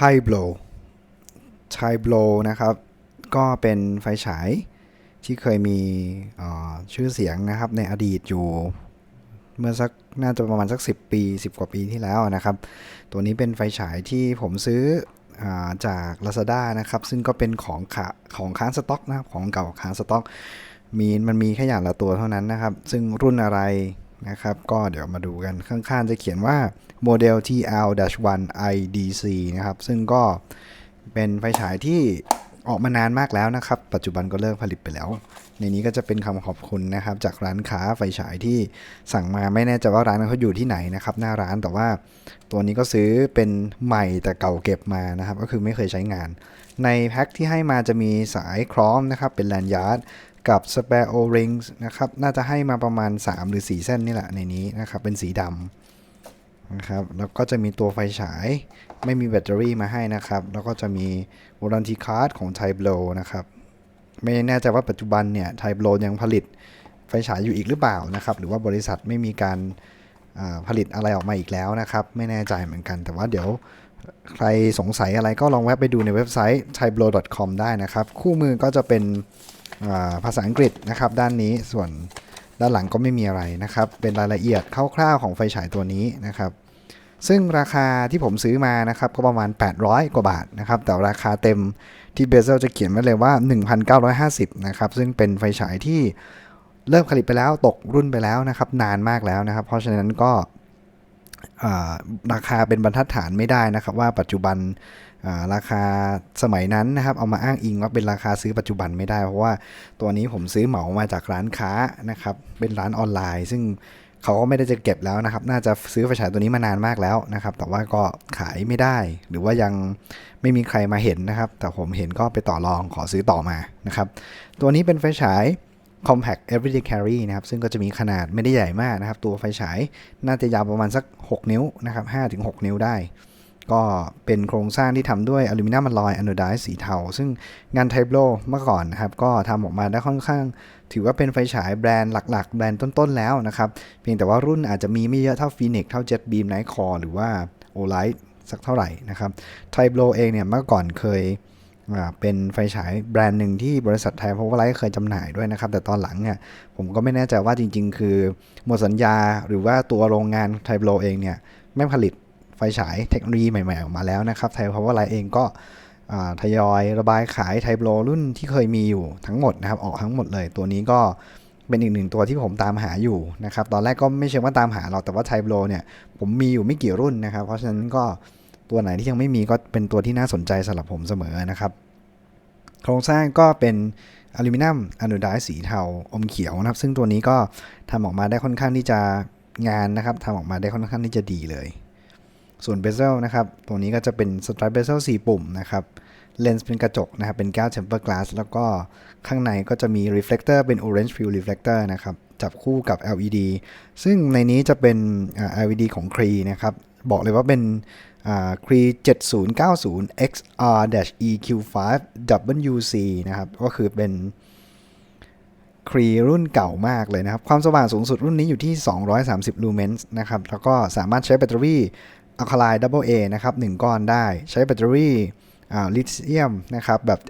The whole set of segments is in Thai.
Thai Blow Thai Blow นะครับ ก็เป็นไฟฉายที่เคยมีชื่อเสียงนะครับในอดีตอยู่ เมื่อสักน่าจะประมาณสัก 10 ปี 10 กว่าปีที่แล้วนะครับ ตัวนี้เป็นไฟฉายที่ผมซื้อจาก Lazada นะครับ ซึ่งก็เป็นของขาของค้างสต็อกนะครับ ของเก่าค้างสต็อก มีมันมีแค่อย่างละตัวเท่านั้นนะครับ ซึ่งรุ่นอะไร นะครับ ก็เดี๋ยวมาดูกันข้างๆจะเขียนว่าโมเดล TL-1 IDC นะครับ ซึ่งก็เป็นไฟฉายที่ออกมานานมากแล้วนะครับ ปัจจุบันก็เลิกผลิตไปแล้ว ในนี้ก็จะเป็นคำขอบคุณนะครับ จากร้านค้าไฟฉายที่สั่งมาไม่แน่ใจว่าร้านเขาอยู่ที่ไหนนะครับ หน้าร้านแต่ว่าตัวนี้ก็ซื้อเป็นใหม่แต่เก่าเก็บมานะครับ ก็คือไม่เคยใช้งาน ในแพ็คที่ให้มาจะมีสายคล้องนะครับ เป็นแลนยาร์ด กับ spare o-rings นะครับ น่าจะให้มาประมาณ 3 หรือ 4 เส้นนี่แหละในนี้นะครับ เป็นสีดำนะครับ แล้วก็จะมีตัวไฟฉาย ไม่มีแบตเตอรี่มาให้นะครับ แล้วก็จะมี warranty card ของ t y b l o นะครับ ไม่แน่ใจว่าปัจจุบันเนี่ย t y b l o ยังผลิตไฟฉายอยู่อีกหรือเปล่านะครับ หรือว่าบริษัทไม่มีการผลิตอะไรออกมาอีกแล้วนะครับ ไม่แน่ใจเหมือนกัน แต่ว่าเดี๋ยวใครสงสัยอะไรก็ลองแวะไปดูในเว็บไซต์ thaiblo.com ได้นะครับ คู่มือก็จะเป็น ภาษาอังกฤษนะครับด้านนี้ส่วนด้านหลังก็ไม่มีอะไรนะครับ เป็นรายละเอียดคร่าวๆของไฟฉายตัวนี้นะครับ ซึ่งราคาที่ผมซื้อมานะครับก็ประมาณ 800 กว่าบาทนะครับ แต่ราคาเต็มที่เบเซลจะเขียนไว้เลยว่า 1,950 นะครับ ซึ่งเป็นไฟฉายที่เริ่มผลิตไปแล้วตกรุ่นไปแล้วนะครับ นานมากแล้วนะครับ เพราะฉะนั้นก็ราคาเป็นบรรทัดฐานไม่ได้นะครับ ว่าปัจจุบัน ราคาสมัยนั้นนะครับเอามาอ้างอิงว่าเป็นราคาซื้อปัจจุบันไม่ได้ เพราะว่าตัวนี้ผมซื้อเหมามาจากร้านค้านะครับเป็นร้านออนไลน์ ซึ่งเขาก็ไม่ได้จะเก็บแล้วนะครับ น่าจะซื้อไฟฉายตัวนี้มานานมากแล้วนะครับ แต่ว่าก็ขายไม่ได้ หรือว่ายังไม่มีใครมาเห็นนะครับ แต่ผมเห็นก็ไปต่อรองขอซื้อต่อมานะครับ ตัวนี้เป็นไฟฉาย compact everyday carry นะครับ ซึ่งก็จะมีขนาดไม่ได้ใหญ่มากนะครับ ตัวไฟฉายน่าจะยาวประมาณสัก 6 นิ้วนะครับ5-6 นิ้วได้ ก็เป็นโครงสร้างที่ทำด้วยอลูมิเนียมอลลอยอะโนไดซ์สีเทา ซึ่งงานไทโ l เมื่อก่อนนะครับ ก็ทำออกมาได้ค่อนข้าง ถือว่าเป็นไฟฉายแบรนด์หลัก ๆ แบรนด์ต้น ๆ แล้วนะครับ เพียงแต่ว่ารุ่นอาจจะมีไม่เยอะเท่า Phoenix เท่า Jet Beam Night Core หรือว่า Olight สักเท่าไหร่นะครับไทโ l เองเนี่ยเมื่อก่อนเคยเป็นไฟฉายแบรนด์หนึ่งที่บริษัทไทยพาวเวอร์ไลท์เคยจำหน่ายด้วยนะครับ แต่ตอนหลังเนี่ยผมก็ไม่แน่ใจว่าจริง ๆ คือหมดสัญญาหรือว่าตัวโรงงานไทโ l เองเนี่ยไม่ผลิต ไฟฉายเทคโนโลยีใหม่ๆออกมาแล้วนะครับไทยพาวเวอร์ไลท์เองก็ทยอยระบายขายไทโ l รุ่นที่เคยมีอยู่ทั้งหมดนะครับออกทั้งหมดเลย ตัวนี้ก็เป็นอีกหนึ่งตัวที่ผมตามหาอยู่นะครับตอนแรกก็ไม่เชิงว่าตามหาหรอกแต่ว่าไทโ l เนี่ยผมมีอยู่ไม่กี่รุ่นนะครับ เพราะฉะนั้นก็ตัวไหนที่ยังไม่มีก็เป็นตัวที่น่าสนใจสำหรับผมเสมอนะครับโครงสร้างก็เป็นอลูมิเนียมอะนไดซ์สีเทาอมเขียวนะครับ ซึ่งตัวนี้ก็ทำออกมาได้ค่อนข้างที่จะงานนะครับทำออกมาได้ค่อนข้างที่จะดีเลย ส่วนเบเซลนะครับ ตัวนี้ก็จะเป็นสไตร์เบเซล4ปุ่มนะครับ เลนส์เป็นกระจกนะครับ เป็นแก้ว tempered glass แล้วก็ข้างในก็จะมี reflector เป็น orange field reflector นะครับ จับคู่กับ LED ซึ่งในนี้จะเป็น LED ของ Cree นะครับ บอกเลยว่าเป็นอ่า Cree 7090 XR-EQ5 WC นะครับ ก็คือเป็นครีรุ่นเก่ามากเลยนะครับ ความสว่างสูงสุดรุ่นนี้อยู่ที่ 230 ลูเมนส์นะครับ แล้วก็สามารถใช้แบตเตอรี่ อะคาไลน์ดับเบิลเอนะครับ1ก้อนได้ใช้แบตเตอรี่ลิเธียมนะครับแบบ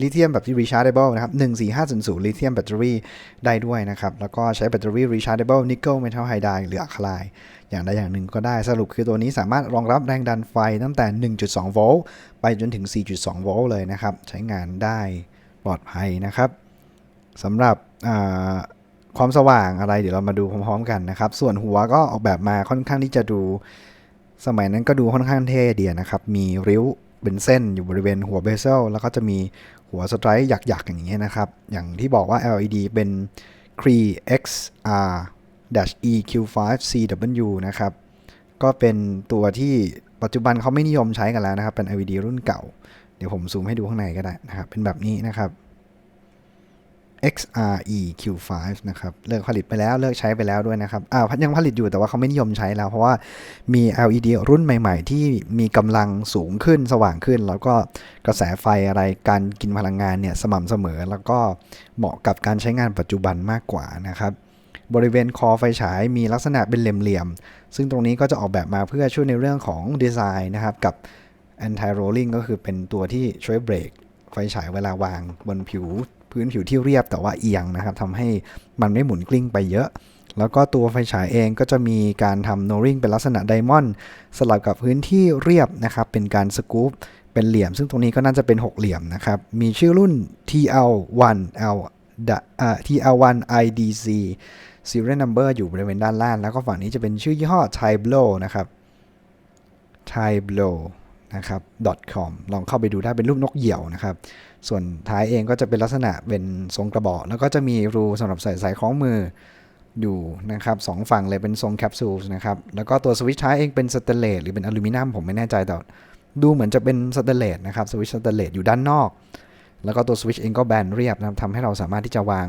ลิเธียมแบบที่ rechargeable นะครับ14500ลิเธียมแบตเตอรี่ได้ด้วยนะครับ แล้วก็ใช้แบตเตอรี่ rechargeable nickel metal hydride หรืออะคาไลน์อย่างใดอย่างหนึ่งก็ได้สรุปคือตัวนี้สามารถรองรับแรงดันไฟตั้งแต่ 1.2 โวลต์ไปจนถึง 4.2 โวลต์เลยนะครับ ใช้งานได้ปลอดภัยนะครับสำหรับความสว่างอะไรเดี๋ยวเรามาดูพร้อมๆกันนะครับ ส่วนหัวก็ออกแบบมาค่อนข้างที่จะดู สมัยนั้นก็ดูค่อนข้างเท่ดีนะครับ มีริ้วเป็นเส้นอยู่บริเวณหัวเบเซลแล้วก็จะมีหัวสไตร์หยักๆ อย่างเงี้ยนะครับ อย่างที่บอกว่า LED เป็น Cree XR EQ5 CW นะครับ ก็เป็นตัวที่ปัจจุบันเขาไม่นิยมใช้กันแล้วนะครับ เป็น LED รุ่นเก่า เดี๋ยวผมซูมให้ดูข้างในก็ได้นะครับ เป็นแบบนี้นะครับ XRE Q5 นะครับเลิกผลิตไปแล้วเลิกใช้ไปแล้วด้วยนะครับอ่ายังผลิตอยู่แต่ว่าเขาไม่นิยมใช้แล้ว เพราะว่ามี LED รุ่นใหม่ ๆ ที่มีกำลังสูงขึ้นสว่างขึ้น แล้วก็กระแสไฟอะไรการกินพลังงานเนี่ยสม่ำเสมอ แล้วก็เหมาะกับการใช้งานปัจจุบันมากกว่านะครับบริเวณคอไฟฉายมีลักษณะเป็นเหลี่ยมๆ ซึ่งตรงนี้ก็จะออกแบบมาเพื่อช่วยในเรื่องของดีไซน์นะครับ กับ anti rolling ก็คือเป็นตัวที่ช่วยเบรกไฟฉายเวลาวางบนผิว พื้นผิวที่เรียบแต่ว่าเอียงนะครับทำให้มันไม่หมุนกลิ้งไปเยอะ แล้วก็ตัวไฟฉายเองก็จะมีการทำโนริงเป็นลักษณะไดมอนด์สลับกับพื้นที่เรียบนะครับเป็นการสกู๊ปเป็นเหลี่ยม ซึ่งตรงนี้ก็น่าจะเป็นหกเหลี่ยมนะครับ มีชื่อรุ่น TL1L TL1 IDC serial number อยู่บริเวณด้านล่าง แล้วก็ฝั่งนี้จะเป็นชื่อยี่ห้อ Thai b l o นะครับ Thai Blow นะครับ .com ลองเข้าไปดูได้เป็นรูปนกเหยี่ยวนะครับ ส่วนท้ายเองก็จะเป็นลักษณะเป็นทรงกระบอกแล้วก็จะมีรูสำหรับใส่สายคล้องมืออยู่นะครับสองฝั่งเลยเป็นทรงแคปซูลนะครับ แล้วก็ตัวสวิตช์ท้ายเองเป็นสเตเลสหรือเป็นอลูมิเนียมผมไม่แน่ใจแต่ดูเหมือนจะเป็นสเตเลสนะครับสวิตช์สเตเลสอยู่ด้านนอก แล้วก็ตัวสวิตช์เองก็แบนเรียบนะครับทำให้เราสามารถที่จะวาง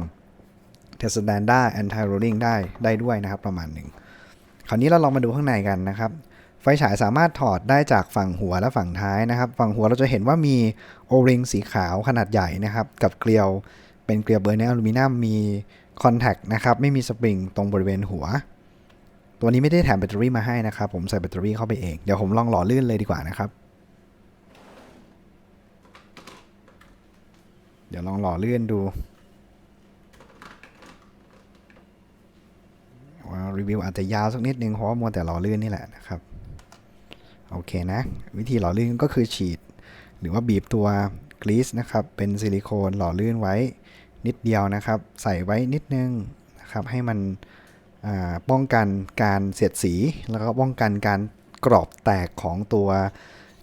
เทสแตนด้าแอนตี้โรลลิงได้ได้ด้วยนะครับประมาณหนึ่งคราวนี้เราลองมาดูข้างในกันนะครับ ไฟฉายสามารถถอดได้จากฝั่งหัวและฝั่งท้ายนะครับ ฝั่งหัวเราจะเห็นว่ามีโอริงสีขาวขนาดใหญ่นะครับ กับเกลียวเป็นเกลียวเบอร์เนอลูมิเนียมมีคอนแทคนะครับไม่มีสปริงตรงบริเวณหัว ตัวนี้ไม่ได้แถมแบตเตอรี่มาให้นะครับ ผมใส่แบตเตอรี่เข้าไปเอง เดี๋ยวผมลองหล่อลื่นเลยดีกว่านะครับ เดี๋ยวลองหล่อลื่นดูว่ารีวิวอาจจะยาวสักนิดนึงเพราะว่ามัวแต่หล่อลื่นนี่แหละนะครับ เคนะ วิธีหล่อลื่นก็คือฉีด หรือว่าบีบตัวกรีซนะครับ เป็นซิลิโคนหล่อลื่นไว้นิดเดียวนะครับ ใส่ไว้นิดนึงนะครับให้มันป้องกันการเสียดสี แล้วก็ป้องกันการกรอบแตกของตัว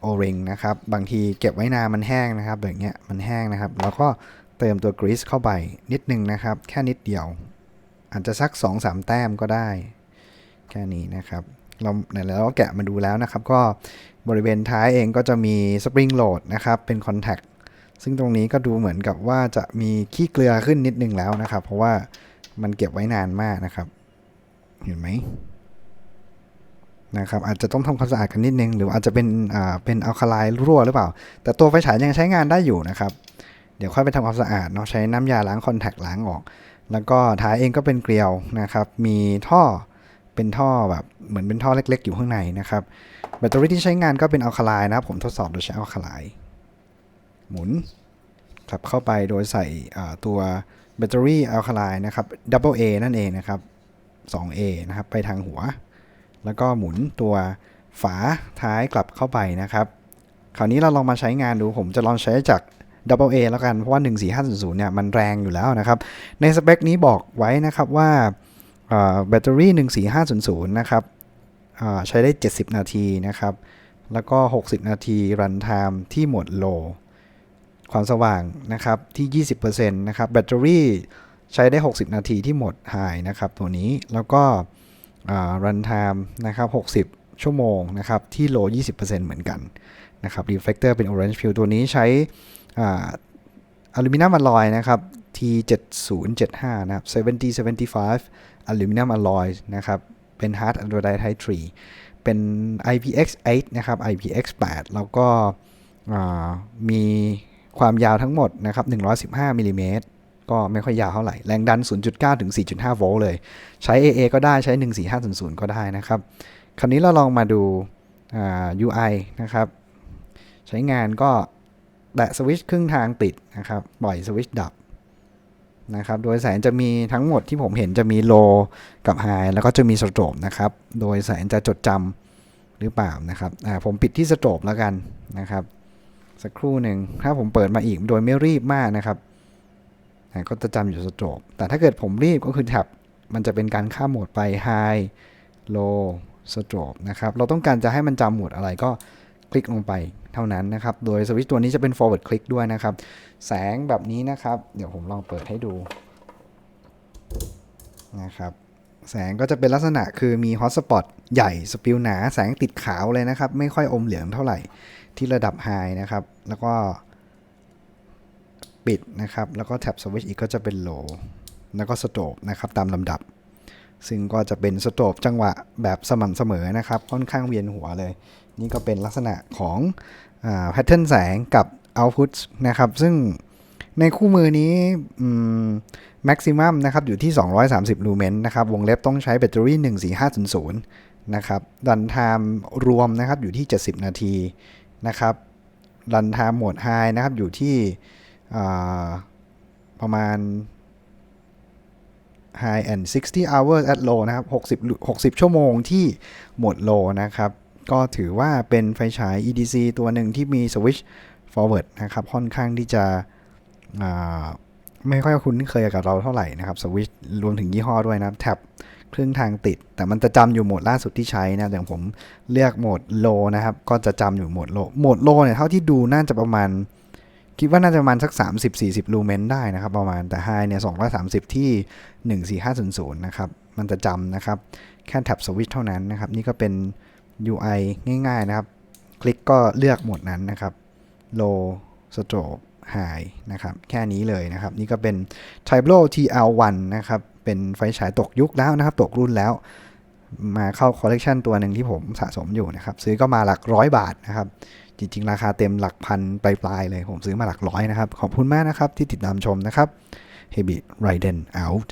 โอริงนะครับ บางทีเก็บไว้นานมันแห้งนะครับแบบเนี้ยมันแห้งนะครับ แล้วก็เติมตัวกรีซเข้าไปนิดนึงนะครับ แค่นิดเดียว อาจจะสัก 2-3 แต้มก็ได้ แค่นี้นะครับ เราไหนแล้วแกะมาดูแล้วนะครับ ก็บริเวณท้ายเองก็จะมีสปริงโหลดนะครับ เป็นคอนแทคซึ่งตรงนี้ก็ดูเหมือนกับว่าจะมีขี้เกลือขึ้นนิดนึงแล้วนะครับ เพราะว่ามันเก็บไว้นานมากนะครับ เห็นไหมนะครับอาจจะต้องทำความสะอาดกันนิดนึง หรืออาจจะเป็นอ่าเป็นอัลคาไลน์รั่วหรือเปล่า แต่ตัวไฟฉายยังใช้งานได้อยู่นะครับ เดี๋ยวค่อยไปทำความสะอาดเนาะใช้น้ำยาล้างคอนแทคล้างออก แล้วก็ท้ายเองก็เป็นเกลียวนะครับ มีท่อ เป็นท่อแบบเหมือนเป็นท่อเล็ก ๆ อยู่ข้างในนะครับ แบตเตอรี่ที่ใช้งานก็เป็นอัลคาไลน์นะผมทดสอบโดยใช้อัลคาไลน์หมุนกลับเข้าไปโดยใส่ตัวแบตเตอรี่อัลคาไลน์นะครับ Double A นั่นเองนะครับ 2A นะครับ ไปทางหัว แล้วก็หมุนตัวฝาท้ายกลับเข้าไปนะครับ คราวนี้เราลองมาใช้งานดู ผมจะลองใช้จาก Double A แล้วกัน เพราะว่า 14500 เนี่ย มันแรงอยู่แล้วนะครับ ในสเปคนี้บอกไว้นะครับว่า แบตเตอรี่ 14500 นะครับใช้ได้ 70 นาทีนะครับ แล้วก็ 60 นาทีรันไทม์ที่หมดโลความสว่างนะครับที่ 20%นะครับ แบตเตอรี่ใช้ได้ 60 นาทีที่หมดไฮนะครับ ตัวนี้ แล้วก็รันไทม์นะครับ 60 ชั่วโมงนะครับ ที่โล 20%เหมือนกันนะครับ รีเฟลคเตอร์เป็น Orange Peel ตัวนี้ใช้อลูมิเนียมอลลอยนะครับ 7075 นะครับ 7075 อลูมิเนียมอลลอยนะครับ เป็น Hard Anodide Type 3เป็น IPX8 นะครับ IPX8 แล้วก็มีความยาวทั้งหมดนะครับ 115มิลลิเมตรก็ไม่ค่อยยาวเท่าไหร่ แรงดัน 0.9 ถึง 4.5 โวลต์เลย ใช้ AA ก็ได้ใช้ 14500 ก็ได้นะครับ คราวนี้เราลองมาดู UI นะครับ ใช้งานก็แตะสวิตช์ครึ่งทางปิดนะครับ ปล่อยสวิตช์ดับ นะครับ โดยแสงจะมีทั้งหมดที่ผมเห็นจะมีโลกับไฮแล้วก็จะมีสโตรบนะครับ โดยแสงจะจดจำหรือเปล่านะครับผมปิดที่สโตรบแล้วกันนะครับ สักครู่หนึ่งถ้าผมเปิดมาอีกโดยไม่รีบมากนะครับก็จะจำอยู่สโตรบแต่ถ้าเกิดผมรีบก็คือแท็บมันจะเป็นการข้ามโหมดไป High Low Strobe นะครับ เราต้องการจะให้มันจำหมดอะไรก็คลิกลงไป เท่านั้นนะครับ โดยสวิตช์ตัวนี้จะเป็น forward click ด้วยนะครับ แสงแบบนี้นะครับ เดี๋ยวผมลองเปิดให้ดูนะครับแสงก็จะเป็นลักษณะคือมีฮอตสปอตใหญ่สปิลหนาแสงติดขาวเลยนะครับ ไม่ค่อยอมเหลืองเท่าไหร่ที่ระดับไฮนะครับ แล้วก็ปิดนะครับ แล้วก็แท็บสวิตช์อีกก็จะเป็นโลแล้วก็สโตบนะครับตามลำดับ ซึ่งก็จะเป็นสโตบจังหวะแบบสม่ำเสมอนะครับ ค่อนข้างเวียนหัวเลย นี่ก็เป็นลักษณะของแพทเทิร์นแสงกับ Output นะครับ ซึ่งในคู่มือนี้แม็กซิมัมนะครับอยู่ที่ 230 ลูเมนนะครับ วงเล็บต้องใช้แบตเตอรี่ 14500 นะครับดันไทม์รวมนะครับอยู่ที่ 70 นาทีนะครับรันไทม์โหมด High นะครับอยู่ที่ประมาณ High and 60 hours at low นะครับ 60 60 ชั่วโมงที่โหมด low นะครับ ก็ถือว่าเป็นไฟฉาย EDC ตัวหนึ่งที่มี switch forward นะครับ ค่อนข้างที่จะไม่ค่อยคุ้นเคยกับเราเท่าไหร่นะครับ switch รวมถึงยี่ห้อด้วยนะแท็บครึ่งทางติด แต่มันจะจำอยู่โหมดล่าสุดที่ใช้นะอย่างผมเลือกโหมด low นะครับ ก็จะจำอยู่โหมด low โหมด low เนี่ยเท่าที่ดูน่าจะประมาณ คิดว่าน่าจะประมาณสัก 30-40 ลูเมนได้นะครับ ประมาณแต่ high เนี่ย230 ที่ 14500 นะครับ มันจะจำนะครับ แค่แท็บสวิตช์เท่านั้นนะครับ นี่ก็เป็น UI ง่ายๆนะครับ คลิกก็เลือกหมดนั้นนะครับ low stroke high นะครับ แค่นี้เลยนะครับ นี่ก็เป็น t i b l o TL1 นะครับ เป็นไฟฉายตกยุคแล้วนะครับ ตกรุ่นแล้ว มาเข้าคอลเลกชันตัวหนึ่งที่ผมสะสมอยู่นะครับ ซื้อก็มาหลักร้อยบาทนะครับ จริงๆ ราคาเต็มหลักพันปลายๆเลย ผมซื้อมาหลักร้อยนะครับ ขอบคุณมากนะครับที่ติดตามชมนะครับ h e b i t Raiden out